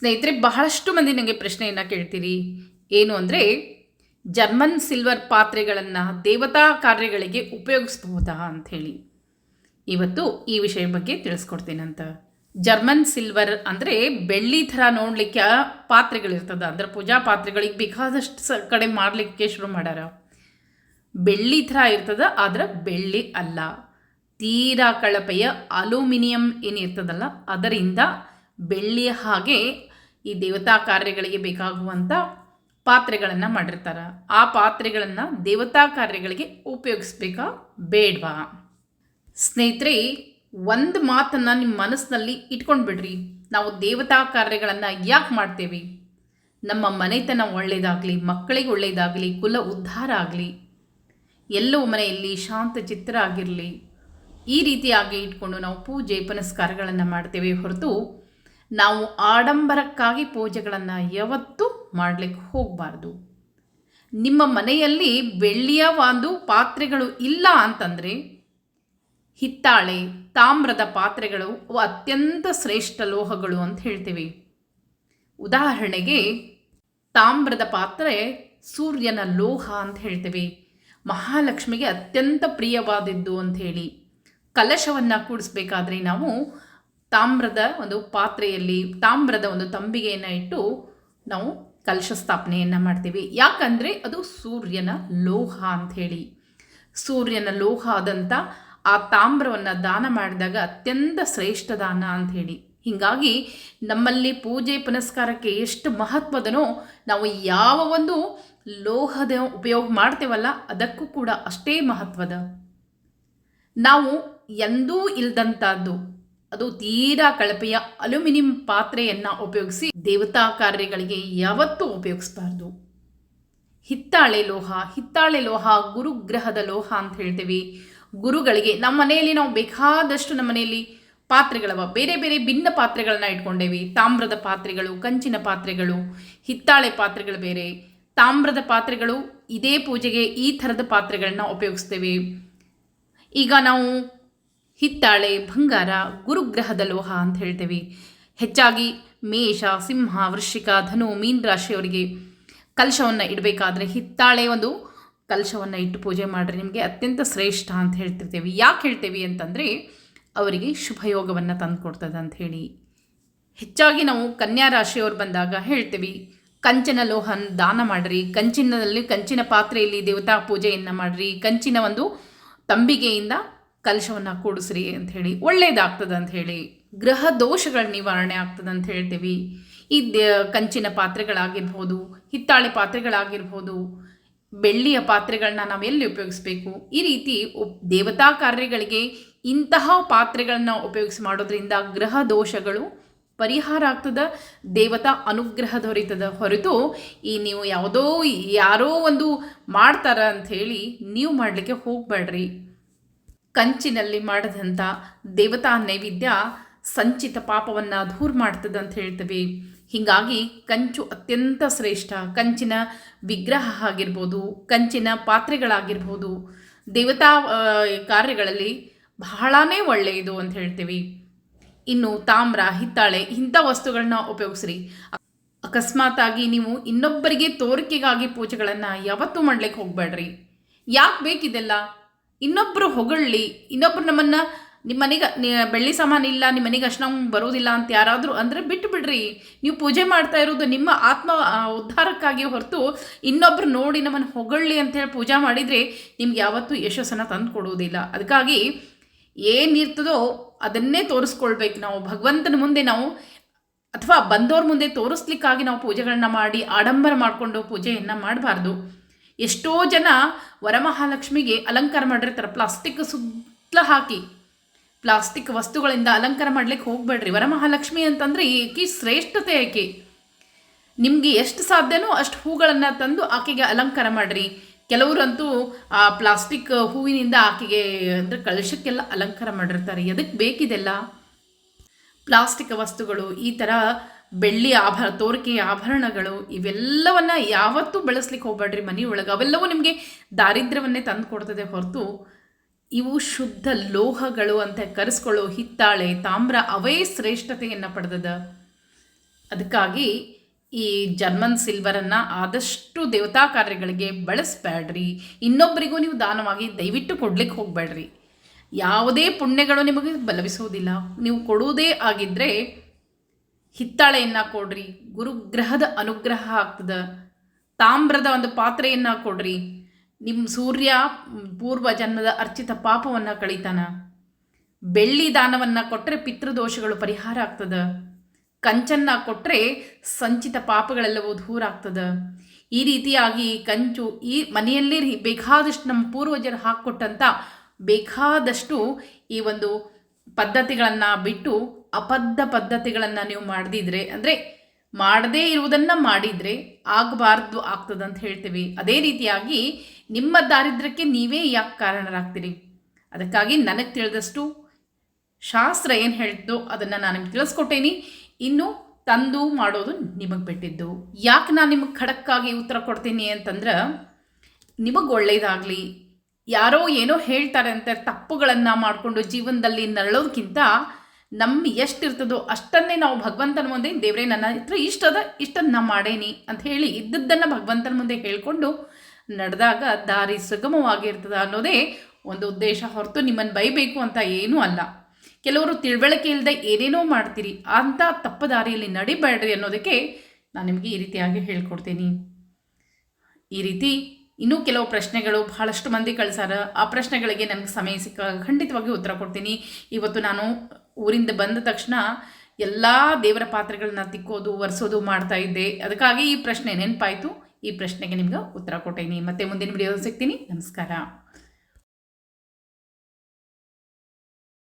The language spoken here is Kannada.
ಸ್ನೇಹಿತರೆ, ಬಹಳಷ್ಟು ಮಂದಿ ನನಗೆ ಪ್ರಶ್ನೆಯನ್ನು ಕೇಳ್ತೀರಿ. ಏನು ಅಂದರೆ, ಜರ್ಮನ್ ಸಿಲ್ವರ್ ಪಾತ್ರೆಗಳನ್ನು ದೇವತಾ ಕಾರ್ಯಗಳಿಗೆ ಉಪಯೋಗಿಸಬಹುದಾ ಅಂಥೇಳಿ ಇವತ್ತು ಈ ವಿಷಯ ಬಗ್ಗೆ ತಿಳಿಸ್ಕೊಡ್ತೀನಂತ. ಜರ್ಮನ್ ಸಿಲ್ವರ್ ಅಂದರೆ ಬೆಳ್ಳಿ ಥರ ನೋಡಲಿಕ್ಕೆ ಪಾತ್ರೆಗಳಿರ್ತದೆ. ಅಂದರೆ ಪೂಜಾ ಪಾತ್ರೆಗಳಿಗೆ ಬೇಕಾದಷ್ಟು ಸ ಕಡೆ ಮಾಡಲಿಕ್ಕೆ ಶುರು ಮಾಡ್ಯಾರ ಬೆಳ್ಳಿ ಥರ ಇರ್ತದೆ, ಆದರೆ ಬೆಳ್ಳಿ ಅಲ್ಲ. ತೀರಾ ಕಳಪೆಯ ಅಲ್ಯೂಮಿನಿಯಂ ಏನಿರ್ತದಲ್ಲ, ಅದರಿಂದ ಬೆಳ್ಳಿಯ ಹಾಗೆ ಈ ದೇವತಾ ಕಾರ್ಯಗಳಿಗೆ ಬೇಕಾಗುವಂಥ ಪಾತ್ರೆಗಳನ್ನು ಮಾಡಿರ್ತಾರೆ. ಆ ಪಾತ್ರೆಗಳನ್ನು ದೇವತಾ ಕಾರ್ಯಗಳಿಗೆ ಉಪಯೋಗಿಸ್ಬೇಕಾ? ಬೇಡವಾ? ಸ್ನೇಹಿತರೆ, ಒಂದು ಮಾತನ್ನು ನಿಮ್ಮ ಮನಸ್ಸಿನಲ್ಲಿ ಇಟ್ಕೊಂಡು ಬಿಡ್ರಿ. ನಾವು ದೇವತಾ ಕಾರ್ಯಗಳನ್ನು ಯಾಕೆ ಮಾಡ್ತೇವೆ? ನಮ್ಮ ಮನೆತನ ಒಳ್ಳೆಯದಾಗಲಿ ಮಕ್ಕಳಿಗೆ ಒಳ್ಳೆಯದಾಗಲಿ ಕುಲ ಉದ್ಧಾರ ಆಗಲಿ, ಎಲ್ಲೋ ಮನೆಯಲ್ಲಿ ಶಾಂತ ಚಿತ್ರ ಆಗಿರಲಿ, ಈ ರೀತಿಯಾಗಿ ಇಟ್ಕೊಂಡು ನಾವು ಪೂಜೆ ಪುನಸ್ಕಾರಗಳನ್ನು ಮಾಡ್ತೇವೆ ಹೊರತು ನಾವು ಆಡಂಬರಕ್ಕಾಗಿ ಪೂಜೆಗಳನ್ನು ಯಾವತ್ತೂ ಮಾಡಲಿಕ್ಕೆ ಹೋಗಬಾರ್ದು. ನಿಮ್ಮ ಮನೆಯಲ್ಲಿ ಬೆಳ್ಳಿಯ ಒಂದು ಪಾತ್ರೆಗಳು ಇಲ್ಲ ಅಂತಂದರೆ, ಹಿತ್ತಾಳೆ, ತಾಮ್ರದ ಪಾತ್ರೆಗಳು ಅತ್ಯಂತ ಶ್ರೇಷ್ಠ ಲೋಹಗಳು ಅಂತ ಹೇಳ್ತೀವಿ. ಉದಾಹರಣೆಗೆ, ತಾಮ್ರದ ಪಾತ್ರೆ ಸೂರ್ಯನ ಲೋಹ ಅಂತ ಹೇಳ್ತೀವಿ. ಮಹಾಲಕ್ಷ್ಮಿಗೆ ಅತ್ಯಂತ ಪ್ರಿಯವಾದದ್ದು ಅಂತ ಹೇಳಿ ಕಲಶವನ್ನು ಕೂಡಿಸ್ಬೇಕಾದ್ರೆ ನಾವು ತಾಮ್ರದ ಒಂದು ಪಾತ್ರೆಯಲ್ಲಿ ತಾಮ್ರದ ಒಂದು ತಂಬಿಗೆಯನ್ನು ಇಟ್ಟು ನಾವು ಕಲಶ ಸ್ಥಾಪನೆಯನ್ನು ಮಾಡ್ತೀವಿ. ಯಾಕಂದರೆ ಅದು ಸೂರ್ಯನ ಲೋಹ ಅಂಥೇಳಿ ಸೂರ್ಯನ ಲೋಹ ಆದಂಥ ಆ ತಾಮ್ರವನ್ನು ದಾನ ಮಾಡಿದಾಗ ಅತ್ಯಂತ ಶ್ರೇಷ್ಠ ದಾನ ಅಂಥೇಳಿ ಹೀಗಾಗಿ ನಮ್ಮಲ್ಲಿ ಪೂಜೆ ಪುನಸ್ಕಾರಕ್ಕೆ ಎಷ್ಟು ಮಹತ್ವದನೋ ನಾವು ಯಾವ ಒಂದು ಲೋಹದ ಉಪಯೋಗ ಮಾಡ್ತೇವಲ್ಲ ಅದಕ್ಕೂ ಕೂಡ ಅಷ್ಟೇ ಮಹತ್ವದ. ನಾವು ಎಂದೂ ಇಲ್ದಂಥದ್ದು ಅದು ತೀರಾ ಕಳಪೆಯ ಅಲ್ಯೂಮಿನಿಯಂ ಪಾತ್ರೆಯನ್ನು ಉಪಯೋಗಿಸಿ ದೇವತಾ ಕಾರ್ಯಗಳಿಗೆ ಯಾವತ್ತೂ ಉಪಯೋಗಿಸಬಾರ್ದು. ಹಿತ್ತಾಳೆ ಲೋಹ ಹಿತ್ತಾಳೆ ಲೋಹ, ಗುರುಗ್ರಹದ ಲೋಹ ಅಂತ ಹೇಳ್ತೇವೆ. ಗುರುಗಳಿಗೆ ನಮ್ಮ ಮನೆಯಲ್ಲಿ ನಾವು ಬೇಕಾದಷ್ಟು ನಮ್ಮ ಮನೆಯಲ್ಲಿ ಪಾತ್ರೆಗಳವ ಬೇರೆ ಬೇರೆ ಭಿನ್ನ ಪಾತ್ರೆಗಳನ್ನ ಇಟ್ಕೊಂಡೇವಿ. ತಾಮ್ರದ ಪಾತ್ರೆಗಳು, ಕಂಚಿನ ಪಾತ್ರೆಗಳು, ಹಿತ್ತಾಳೆ ಪಾತ್ರೆಗಳು ಬೇರೆ. ತಾಮ್ರದ ಪಾತ್ರೆಗಳು ಇದೇ ಪೂಜೆಗೆ ಈ ಥರದ ಪಾತ್ರೆಗಳನ್ನ ಉಪಯೋಗಿಸ್ತೇವೆ. ಈಗ ನಾವು ಹಿತ್ತಾಳೆ ಬಂಗಾರ ಗುರುಗ್ರಹದ ಲೋಹ ಅಂತ ಹೇಳ್ತೇವೆ. ಹೆಚ್ಚಾಗಿ ಮೇಷ, ಸಿಂಹ, ವೃಶ್ಚಿಕ, ಧನು, ಮೀನ್ ರಾಶಿಯವರಿಗೆ ಕಲಶವನ್ನು ಇಡಬೇಕಾದ್ರೆ ಹಿತ್ತಾಳೆ ಒಂದು ಕಲಶವನ್ನು ಇಟ್ಟು ಪೂಜೆ ಮಾಡಿರಿ ನಿಮಗೆ ಅತ್ಯಂತ ಶ್ರೇಷ್ಠ ಅಂತ ಹೇಳ್ತಿರ್ತೇವೆ. ಯಾಕೆ ಹೇಳ್ತೇವೆ ಅಂತಂದರೆ ಅವರಿಗೆ ಶುಭಯೋಗವನ್ನು ಅಂತ ಹೇಳಿ. ಹೆಚ್ಚಾಗಿ ನಾವು ಕನ್ಯಾ ರಾಶಿಯವರು ಬಂದಾಗ ಹೇಳ್ತೀವಿ, ಕಂಚಿನ ಲೋಹನ ದಾನ ಮಾಡಿರಿ ಕಂಚಿನದಲ್ಲಿ ಕಂಚಿನ ಪಾತ್ರೆಯಲ್ಲಿ ದೇವತಾ ಪೂಜೆಯನ್ನು ಮಾಡಿರಿ, ಕಂಚಿನ ಒಂದು ತಂಬಿಗೆಯಿಂದ ಕಲಶವನ್ನು ಕೂಡಿಸ್ರಿ ಒಳ್ಳೆಯದಾಗ್ತದೆ ಅಂತ ಹೇಳಿ ಗ್ರಹ ದೋಷಗಳ ನಿವಾರಣೆ ಆಗ್ತದೆ ಅಂತ ಹೇಳ್ತೀವಿ. ಈ ಕಂಚಿನ ಪಾತ್ರೆಗಳಾಗಿರ್ಬೋದು, ಹಿತ್ತಾಳೆ ಪಾತ್ರೆಗಳಾಗಿರ್ಬೋದು, ಬೆಳ್ಳಿಯ ಪಾತ್ರೆಗಳನ್ನ ನಾವು ಎಲ್ಲಿ ಉಪಯೋಗಿಸ್ಬೇಕು? ಈ ರೀತಿ ದೇವತಾ ಕಾರ್ಯಗಳಿಗೆ ಇಂತಹ ಪಾತ್ರೆಗಳನ್ನ ಉಪಯೋಗಿಸಿ ಮಾಡೋದ್ರಿಂದ ಗ್ರಹ ದೋಷಗಳು ಪರಿಹಾರ ಆಗ್ತದ, ದೇವತಾ ಅನುಗ್ರಹ ದೊರೀತದ. ಹೊರತು ಈ ನೀವು ಯಾವುದೋ, ಯಾರೋ ಒಂದು ಮಾಡ್ತಾರ ಅಂಥೇಳಿ ನೀವು ಮಾಡಲಿಕ್ಕೆ ಹೋಗಬೇಡ್ರಿ ಕಂಚಿನಲ್ಲಿ ಮಾಡಿದಂಥ ದೇವತಾ ನೈವೇದ್ಯ ಸಂಚಿತ ಪಾಪವನ್ನು ದೂರ ಮಾಡ್ತದೆ ಅಂತ ಹೇಳ್ತೀವಿ. ಹೀಗಾಗಿ ಕಂಚು ಅತ್ಯಂತ ಶ್ರೇಷ್ಠ. ಕಂಚಿನ ವಿಗ್ರಹ ಆಗಿರ್ಬೋದು, ಕಂಚಿನ ಪಾತ್ರೆಗಳಾಗಿರ್ಬೋದು, ದೇವತಾ ಕಾರ್ಯಗಳಲ್ಲಿ ಬಹಳನೇ ಒಳ್ಳೆಯದು ಅಂತ ಹೇಳ್ತೀವಿ. ಇನ್ನು ತಾಮ್ರ, ಹಿತ್ತಾಳೆ ಇಂಥ ವಸ್ತುಗಳನ್ನ ಉಪಯೋಗಿಸ್ರಿ. ಅಕಸ್ಮಾತಾಗಿ ನೀವು ಇನ್ನೊಬ್ಬರಿಗೆ ತೋರಿಕೆಗಾಗಿ ಪೂಜೆಗಳನ್ನು ಯಾವತ್ತೂ ಮಾಡ್ಲಿಕ್ಕೆ ಹೋಗಬೇಡ್ರಿ. ಯಾಕೆ ಬೇಕಿದೆಲ್ಲ? ಇನ್ನೊಬ್ಬರು ಹೊಗಳ್ಳಿ, ಇನ್ನೊಬ್ರು ನಮ್ಮನ್ನು ನಿಮ್ಮ ಮನೆಗೆ ಬೆಳ್ಳಿ ಸಾಮಾನು ಇಲ್ಲ ನಿಮ್ಮ ಮನೆಗೆ ಅಷ್ಟು ಬರೋದಿಲ್ಲ ಅಂತ ಯಾರಾದರೂ ಅಂದರೆ ಬಿಟ್ಟು ಬಿಡ್ರಿ ನೀವು ಪೂಜೆ ಮಾಡ್ತಾ ಇರೋದು ನಿಮ್ಮ ಆತ್ಮ ಉದ್ಧಾರಕ್ಕಾಗಿ ಹೊರತು ಇನ್ನೊಬ್ರು ನೋಡಿ ನಮ್ಮನ್ನು ಹೊಗಳ್ಳಿ ಅಂತೇಳಿ ಪೂಜೆ ಮಾಡಿದರೆ ನಿಮ್ಗೆ ಯಾವತ್ತೂ ಯಶಸ್ಸನ್ನು ತಂದು ಕೊಡುವುದಿಲ್ಲ. ಅದಕ್ಕಾಗಿ ಏನಿರ್ತದೋ ಅದನ್ನೇ ತೋರಿಸ್ಕೊಳ್ಬೇಕು ನಾವು. ಭಗವಂತನ ಮುಂದೆ ನಾವು ಅಥವಾ ಬಂದವ್ರ ಮುಂದೆ ತೋರಿಸ್ಲಿಕ್ಕಾಗಿ ನಾವು ಪೂಜೆಗಳನ್ನ ಮಾಡಿ ಆಡಂಬರ ಮಾಡಿಕೊಂಡು ಪೂಜೆಯನ್ನು ಮಾಡಬಾರ್ದು. ಎಷ್ಟೋ ಜನ ವರಮಹಾಲಕ್ಷ್ಮಿಗೆ ಅಲಂಕಾರ ಮಾಡಿರ್ತಾರೆ. ಪ್ಲಾಸ್ಟಿಕ್ ಸುತ್ತಲ ಹಾಕಿ, ಪ್ಲಾಸ್ಟಿಕ್ ವಸ್ತುಗಳಿಂದ ಅಲಂಕಾರ ಮಾಡ್ಲಿಕ್ಕೆ ಹೋಗಬೇಡ್ರಿ. ವರಮಹಾಲಕ್ಷ್ಮಿ ಅಂತಂದರೆ ಏಕೆ ಶ್ರೇಷ್ಠತೆ ಏಕೆ ನಿಮಗೆ ಎಷ್ಟು ಸಾಧ್ಯನೋ ಅಷ್ಟು ಹೂಗಳನ್ನು ತಂದು ಆಕೆಗೆ ಅಲಂಕಾರ ಮಾಡಿರಿ. ಕೆಲವರಂತೂ ಆ ಪ್ಲಾಸ್ಟಿಕ್ ಹೂವಿನಿಂದ ಆಕೆಗೆ ಅಂದರೆ ಕಳಶಕ್ಕೆಲ್ಲ ಅಲಂಕಾರ ಮಾಡಿರ್ತಾರೆ. ಎದಕ್ಕೆ ಬೇಕಿದೆಲ್ಲ? ಪ್ಲಾಸ್ಟಿಕ್ ವಸ್ತುಗಳು ಈ ಥರ ಬೆಳ್ಳಿ ಆಭರ, ತೋರಿಕೆ ಆಭರಣಗಳು ಇವೆಲ್ಲವನ್ನು ಯಾವತ್ತೂ ಬೆಳೆಸ್ಲಿಕ್ಕೆ ಹೋಗ್ಬೇಡ್ರಿ ಒಳಗೆ. ಅವೆಲ್ಲವೂ ನಿಮಗೆ ದಾರಿದ್ರ್ಯವನ್ನೇ ತಂದು ಕೊಡ್ತದೆ ಹೊರತು ಇವು ಶುದ್ಧ ಲೋಹಗಳು ಅಂತ ಕರೆಸ್ಕೊಳ್ಳೋ ಹಿತ್ತಾಳೆ, ತಾಮ್ರ ಅವೇ ಶ್ರೇಷ್ಠತೆಯನ್ನು ಪಡೆದದ. ಅದಕ್ಕಾಗಿ ಈ ಜರ್ಮನ್ ಸಿಲ್ವರನ್ನು ಆದಷ್ಟು ದೇವತಾ ಕಾರ್ಯಗಳಿಗೆ ಬಳಸಬೇಡ್ರಿ ಇನ್ನೊಬ್ಬರಿಗೂ ನೀವು ದಾನವಾಗಿ ದಯವಿಟ್ಟು ಕೊಡ್ಲಿಕ್ಕೆ ಹೋಗಬೇಡ್ರಿ ಯಾವುದೇ ಪುಣ್ಯಗಳು ನಿಮಗೆ ಬಲವಿಸುವುದಿಲ್ಲ ನೀವು ಕೊಡುವುದೇ ಆಗಿದ್ದರೆ ಹಿತ್ತಾಳೆಯನ್ನು ಕೊಡ್ರಿ, ಗುರುಗ್ರಹದ ಅನುಗ್ರಹ ಆಗ್ತದೆ. ತಾಮ್ರದ ಒಂದು ಪಾತ್ರೆಯನ್ನು ಕೊಡ್ರಿ. ನಿಮ್ಮ ಸೂರ್ಯ ಪೂರ್ವ ಜನ್ಮದ ಅರ್ಚಿತ ಪಾಪವನ್ನು ಕಳೀತಾನೆ. ಬೆಳ್ಳಿ ದಾನವನ್ನು ಕೊಟ್ಟರೆ ಪಿತೃದೋಷಗಳು ಪರಿಹಾರ ಆಗ್ತದೆ. ಕಂಚನ್ನು ಕೊಟ್ಟರೆ ಸಂಚಿತ ಪಾಪಗಳೆಲ್ಲವೂ ದೂರ ಆಗ್ತದೆ. ಈ ರೀತಿಯಾಗಿ ಕಂಚು ಈ ಮನೆಯಲ್ಲಿ ಬೇಕಾದಷ್ಟು ನಮ್ಮ ಪೂರ್ವಜರು ಹಾಕ್ಕೊಟ್ಟಂಥ ಬೇಕಾದಷ್ಟು ಈ ಒಂದು ಪದ್ಧತಿಗಳನ್ನು ಬಿಟ್ಟು ಅಬದ್ಧ ಪದ್ಧತಿಗಳನ್ನು ನೀವು ಮಾಡದಿದ್ರೆ, ಅಂದರೆ ಮಾಡದೇ ಇರುವುದನ್ನು ಮಾಡಿದರೆ ಆಗಬಾರ್ದು ಅಂತ ಹೇಳ್ತೀವಿ. ಅದೇ ರೀತಿಯಾಗಿ ನಿಮ್ಮ ದಾರಿದ್ರ್ಯಕ್ಕೆ ನೀವೇ ಯಾಕೆ ಕಾರಣರಾಗ್ತೀರಿ? ಅದಕ್ಕಾಗಿ ನನಗೆ ತಿಳಿದಷ್ಟು ಶಾಸ್ತ್ರ ಏನು ಹೇಳ್ತೋ ಅದನ್ನು ನಾನು ನಿಮ್ಗೆ ತಿಳಿಸ್ಕೊಟ್ಟೇನಿ. ಇನ್ನು ತಂದು ಮಾಡೋದು ನಿಮಗೆ ಬಿಟ್ಟಿದ್ದು. ಯಾಕೆ ನಾನು ನಿಮಗೆ ಖಡಕ್ಕಾಗಿ ಉತ್ತರ ಕೊಡ್ತೀನಿ ಅಂತಂದ್ರೆ, ನಿಮಗೆ ಒಳ್ಳೆಯದಾಗಲಿ ಯಾರೋ ಏನೋ ಹೇಳ್ತಾರೆ ಅಂತ ತಪ್ಪುಗಳನ್ನು ಮಾಡಿಕೊಂಡು ಜೀವನದಲ್ಲಿ ನರಳೋದಕ್ಕಿಂತ ನಮ್ಮ ಎಷ್ಟಿರ್ತದೋ ಅಷ್ಟನ್ನೇ ನಾವು ಭಗವಂತನ ಮುಂದೆ ದೇವರೇ, ನನ್ನ ಹತ್ರ ಇಷ್ಟದ ಇಷ್ಟನ್ನು ನಾ ಮಾಡೇನಿ ಅಂತ ಹೇಳಿ ಇದ್ದದ್ದನ್ನು ಭಗವಂತನ ಮುಂದೆ ಹೇಳಿಕೊಂಡು ನಡೆದಾಗ ದಾರಿ ಸುಗಮವಾಗಿರ್ತದೆ ಅನ್ನೋದೇ ಒಂದು ಉದ್ದೇಶ ಹೊರತು ನಿಮ್ಮನ್ನು ಬೈಬೇಕು ಅಂತ ಏನೂ ಅಲ್ಲ. ಕೆಲವರು ತಿಳುವಳಿಕೆ ಇಲ್ಲದೆ ಏನೇನೋ ಮಾಡ್ತೀರಿ ಅಂಥ ತಪ್ಪು ದಾರಿಯಲ್ಲಿ ನಡಿಬೇಡ್ರಿ ಅನ್ನೋದಕ್ಕೆ ನಾನು ನಿಮಗೆ ಈ ರೀತಿಯಾಗಿ ಹೇಳ್ಕೊಡ್ತೀನಿ. ಈ ರೀತಿ ಇನ್ನೂ ಕೆಲವು ಪ್ರಶ್ನೆಗಳು ಬಹಳಷ್ಟು ಮಂದಿ ಕಳಿಸಾರ, ಆ ಪ್ರಶ್ನೆಗಳಿಗೆ ನನಗೆ ಸಮಯ ಸಿಕ್ಕ ಖಂಡಿತವಾಗಿ ಉತ್ತರ ಕೊಡ್ತೀನಿ. ಇವತ್ತು ನಾನು ಊರಿಂದ ಬಂದ ತಕ್ಷಣ ಎಲ್ಲ ದೇವರ ಪಾತ್ರೆಗಳನ್ನ ತಿಕ್ಕೋದು, ಒರೆಸೋದು ಮಾಡ್ತಾ ಇದ್ದೆ. ಅದಕ್ಕಾಗಿ ಈ ಪ್ರಶ್ನೆ ನೆನಪಾಯಿತು. ಈ ಪ್ರಶ್ನೆಗೆ ನಿಮ್ಗೆ ಉತ್ತರ ಕೊಟ್ಟೇನಿ. ಮತ್ತೆ ಮುಂದಿನ ವಿಡಿಯೋ ಸಿಗ್ತೀನಿ. ನಮಸ್ಕಾರ.